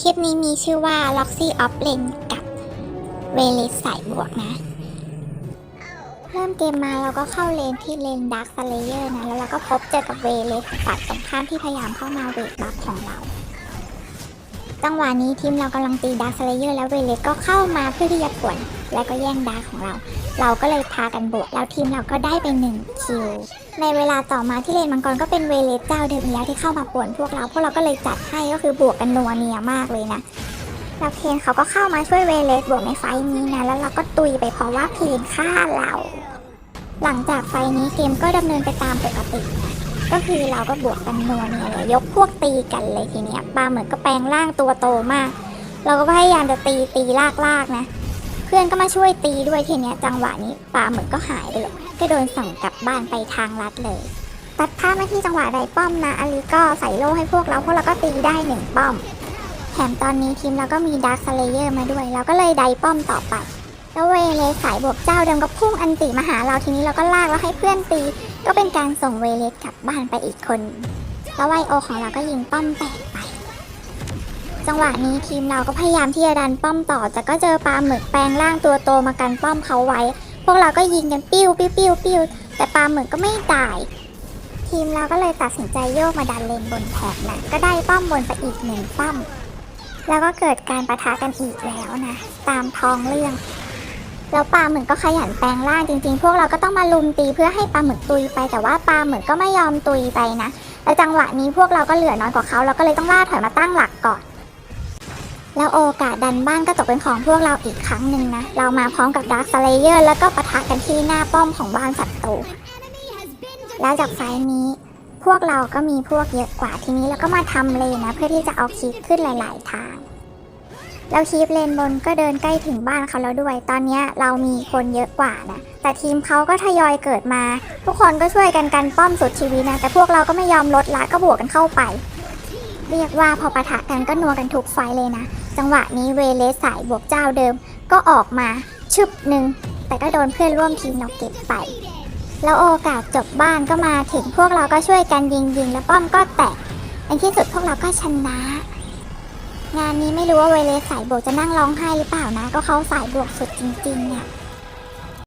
คลิปนี้มีชื่อว่า Loxy of Lane กับ เวเลสสายบวกนะ เริ่มเกมมาเราก็เข้าเลนที่เลนดักสเลเยอร์นะ แล้วเราก็พบเจอกับเวเลสฝ่ายตรงข้ามที่พยายามเข้ามาเวทบัฟของเรา จังหวะนี้ทีมเรากำลังตีดักสเลเยอร์แล้วเวเลสก็เข้ามาเพื่อที่จะป่วนและก็แย่งดักของเรา เราก็เลยพากันบวกแล้วทีมเราก็ได้ไปหนึ่งคิว ในเวลาต่อมาที่เลนมังกรก็เป็นเวเลสเจ้าเดิมอีกแล้วที่เข้ามาป่วนพวกเราพวกเราก็เลยจัดให้ก็คือบวกกันนัวเนียมากเลยนะแล้วเพนเขาก็เข้ามาช่วยเวเลสบวกในไฟท์นี้นะแล้วเราก็ตุยไปเพราะว่าเพนฆ่าเรา หลังจากไฟนี้เกมก็ดำเนินไปตามปกตินะ ก็คือเราก็บวกกันนวเนียเลยยกพวกตีกันเลยทีเนี้ยปลาเหมือนก็แปลงร่างตัวโตมาก เราก็พยายามจะตีตีลากลากนะ เพื่อนก็มาช่วยตีด้วยทีเนี้ยจังหวะนี้ปลาเหมือนก็หายไปเลยก็โดนส่งกลับบ้านไปทางลัดเลย ตัดภาพมาที่จังหวะไดป้อมนะอลิก็ใส่โล่ให้พวกเราพวกเราก็ตีได้หนึ่งป้อมแถมตอนนี้ทีมเราก็มีดาร์คสเลเยอร์มาด้วย เราก็เลยไดป้อมต่อไป แล้วเวเลสสายบวกเจ้าเดิมก็พุ่งอันติมาหาเราทีนี้เราก็ลากแล้วให้เพื่อนตี ก็เป็นการส่งเวเลสกลับบ้านไปอีกคน แล้วไวโอของเราก็ยิงป้อมแตกไป จังหวะนี้ทีมเราก็พยายามที่จะดันป้อมต่อ แต่ก็เจอปลาหมึกแปลงร่างตัวโตมากันป้อมเขาไว้ พวกเราก็ยิงกันปิ้วปิ้วปิ้วปิ้วแต่ปลาหมึกก็ไม่ตาย ทีมเราก็เลยตัดสินใจโยกมาดันเลนบนแถบนะก็ได้ป้อมบนไปอีกหนึ่งป้อมแล้วก็เกิดการประทะกันอีกแล้วนะ ตามท้องเรื่อง แล้วปลาหมึกก็ขยันแปลงร่างจริง ๆ พวกเราก็ต้องมาลุมตีเพื่อให้ปลาหมึกตุยไป แต่ว่าปลาหมึกก็ไม่ยอมตุยไปนะและจังหวะนี้พวกเราก็เหลือน้อยกว่าเขาเราก็เลยต้องล่าถอยมาตั้งหลักก่อน แล้วโอกาสดันบ้านก็ตกเป็นของพวกเราอีกครั้งหนึ่งนะ เรามาพร้อมกับดาร์คสเลเยอร์แล้วก็ปะทะกันที่หน้าป้อมของบ้านศัตรูแล้วจากไฟนี้ พวกเราก็มีพวกเยอะกว่าทีนี้เราก็มาทำเลนนะ เพื่อที่จะเอาคีปขึ้นหลาย ๆ ทาง แล้วคีปเลนบนก็เดินใกล้ถึงบ้านเขาแล้วด้วย ตอนนี้เรามีคนเยอะกว่านะ แต่ทีมเขาก็ทยอยเกิดมา ทุกคนก็ช่วยกันกันป้อมสุดชีวิตนะ แต่พวกเราก็ไม่ยอมลดละก็บวกกันเข้าไป เรียกว่าพอปะทะกันก็นัวกันทุกไฟเลยนะ จังหวะนี้เวเลสสายบวกเจ้าเดิม ก็ออกมาชึบหนึ่ง แต่ก็โดนเพื่อนร่วมทีมเราเก็บไป แล้วโอกาสจบบ้านก็มาถึงพวกเราก็ช่วยกันยิงยิงแล้วป้อมก็แตกในที่สุดพวกเราก็ชนะ งานนี้ไม่รู้ว่าเวเลสสายบวกจะนั่งร้องไห้หรือเปล่านะ ก็เขาสายบวกสุดจริงๆเนี่ย